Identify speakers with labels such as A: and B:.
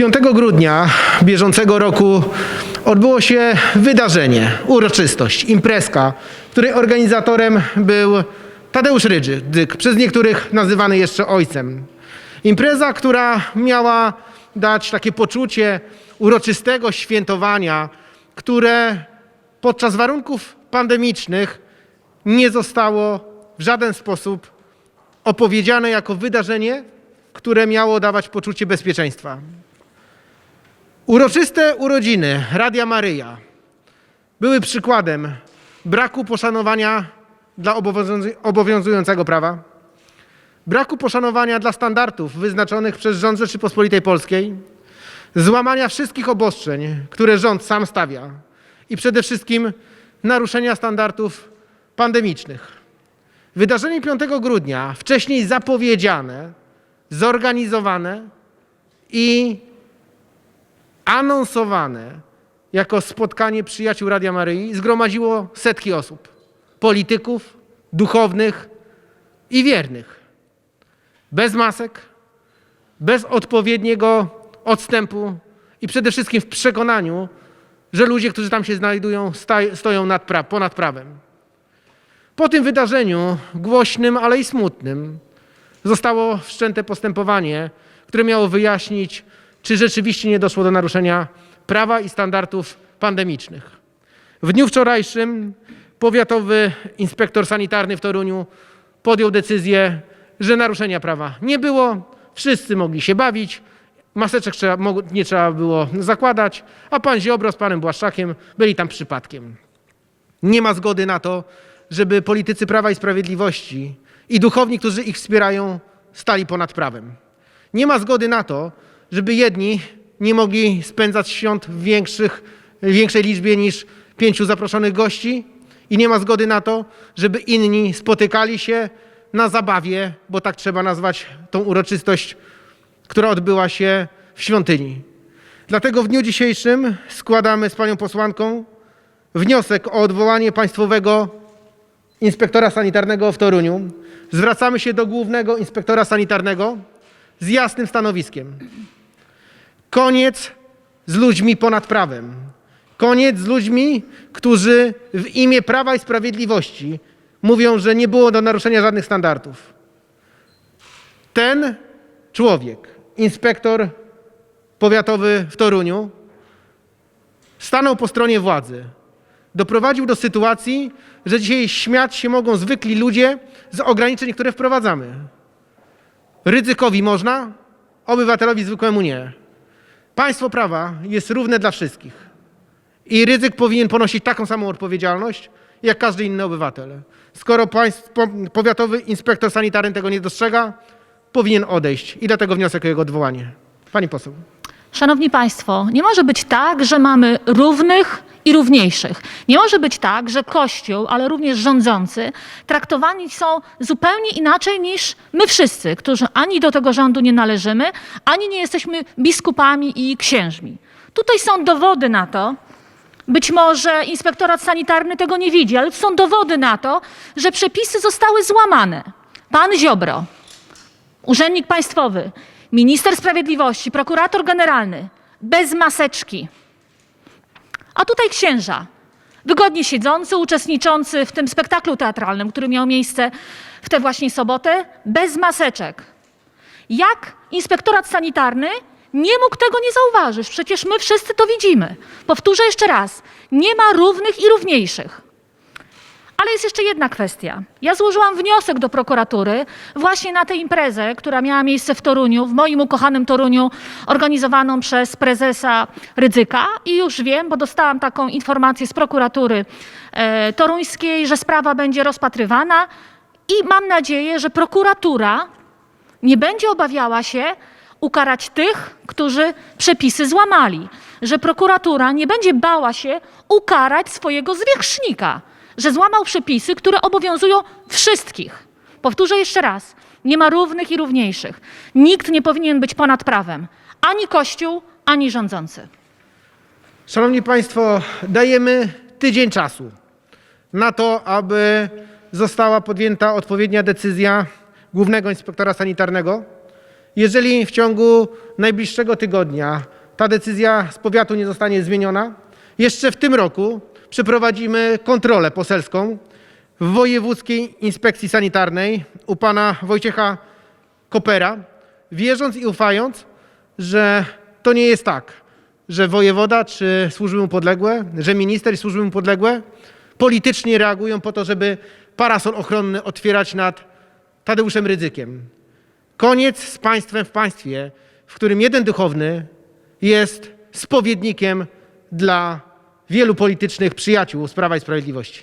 A: 5 grudnia bieżącego roku odbyło się wydarzenie, uroczystość, imprezka, której organizatorem był Tadeusz Rydzyk, przez niektórych nazywany jeszcze ojcem. Impreza, która miała dać takie poczucie uroczystego świętowania, które podczas warunków pandemicznych nie zostało w żaden sposób opowiedziane jako wydarzenie, które miało dawać poczucie bezpieczeństwa. Uroczyste urodziny Radia Maryja były przykładem braku poszanowania dla obowiązu- obowiązującego prawa, braku poszanowania dla standardów wyznaczonych przez rząd Rzeczypospolitej Polskiej, złamania wszystkich obostrzeń, które rząd sam stawia i przede wszystkim naruszenia standardów pandemicznych. Wydarzenie 5 grudnia, wcześniej zapowiedziane, zorganizowane i anonsowane jako spotkanie przyjaciół Radia Maryi, zgromadziło setki osób, polityków, duchownych i wiernych. Bez masek, bez odpowiedniego odstępu i przede wszystkim w przekonaniu, że ludzie, którzy tam się znajdują, stoją nad pra- ponad prawem. Po tym wydarzeniu, głośnym, ale i smutnym, zostało wszczęte postępowanie, które miało wyjaśnić, czy rzeczywiście nie doszło do naruszenia prawa i standardów pandemicznych. W dniu wczorajszym powiatowy inspektor sanitarny w Toruniu podjął decyzję, że naruszenia prawa nie było, wszyscy mogli się bawić, maseczek trzeba, nie trzeba było zakładać, a pan Ziobro z panem Błaszczakiem byli tam przypadkiem. Nie ma zgody na to, żeby politycy Prawa i Sprawiedliwości i duchowni, którzy ich wspierają, stali ponad prawem. Nie ma zgody na to, żeby jedni nie mogli spędzać świąt w, większych, w większej liczbie niż pięciu zaproszonych gości i nie ma zgody na to, żeby inni spotykali się na zabawie, bo tak trzeba nazwać tą uroczystość, która odbyła się w świątyni. Dlatego w dniu dzisiejszym składamy z panią posłanką wniosek o odwołanie państwowego inspektora sanitarnego w Toruniu. Zwracamy się do głównego inspektora sanitarnego z jasnym stanowiskiem. Koniec z ludźmi ponad prawem. Koniec z ludźmi, którzy w imię Prawa i Sprawiedliwości mówią, że nie było do naruszenia żadnych standardów. Ten człowiek, inspektor powiatowy w Toruniu, stanął po stronie władzy. Doprowadził do sytuacji, że dzisiaj śmiać się mogą zwykli ludzie z ograniczeń, które wprowadzamy. Ryzykowi można, obywatelowi zwykłemu nie. Państwo prawa jest równe dla wszystkich. I ryzyk powinien ponosić taką samą odpowiedzialność, jak każdy inny obywatel. Skoro państw, po, powiatowy inspektor sanitarny tego nie dostrzega, powinien odejść. I dlatego wniosek o jego odwołanie. Pani poseł.
B: Szanowni Państwo, nie może być tak, że mamy równych i równiejszych. Nie może być tak, że Kościół, ale również rządzący traktowani są zupełnie inaczej niż my wszyscy, którzy ani do tego rządu nie należymy, ani nie jesteśmy biskupami i księżmi. Tutaj są dowody na to, być może inspektorat sanitarny tego nie widzi, ale są dowody na to, że przepisy zostały złamane. Pan Ziobro, urzędnik państwowy, minister sprawiedliwości, prokurator generalny, bez maseczki. A tutaj księża, wygodnie siedzący, uczestniczący w tym spektaklu teatralnym, który miał miejsce w tę właśnie sobotę, bez maseczek. Jak inspektorat sanitarny nie mógł tego nie zauważyć? Przecież my wszyscy to widzimy. Powtórzę jeszcze raz: nie ma równych i równiejszych. Ale jest jeszcze jedna kwestia. Ja złożyłam wniosek do prokuratury właśnie na tę imprezę, która miała miejsce w Toruniu, w moim ukochanym Toruniu, organizowaną przez prezesa Rydzyka. I już wiem, bo dostałam taką informację z prokuratury e, toruńskiej, że sprawa będzie rozpatrywana i mam nadzieję, że prokuratura nie będzie obawiała się ukarać tych, którzy przepisy złamali, że prokuratura nie będzie bała się ukarać swojego zwierzchnika, że złamał przepisy, które obowiązują wszystkich. Powtórzę jeszcze raz: nie ma równych i równiejszych. Nikt nie powinien być ponad prawem ani Kościół, ani rządzący.
A: Szanowni Państwo, dajemy tydzień czasu na to, aby została podjęta odpowiednia decyzja głównego inspektora sanitarnego jeżeli w ciągu najbliższego tygodnia ta decyzja z powiatu nie zostanie zmieniona, jeszcze w tym roku przeprowadzimy kontrolę poselską w Wojewódzkiej Inspekcji Sanitarnej u pana Wojciecha Kopera, wierząc i ufając, że to nie jest tak, że wojewoda czy służby mu podległe, że minister i służby mu podległe politycznie reagują po to, żeby parasol ochronny otwierać nad Tadeuszem Rydzykiem. Koniec z państwem w państwie, w którym jeden duchowny jest spowiednikiem dla wielu politycznych przyjaciół z Prawa i Sprawiedliwości.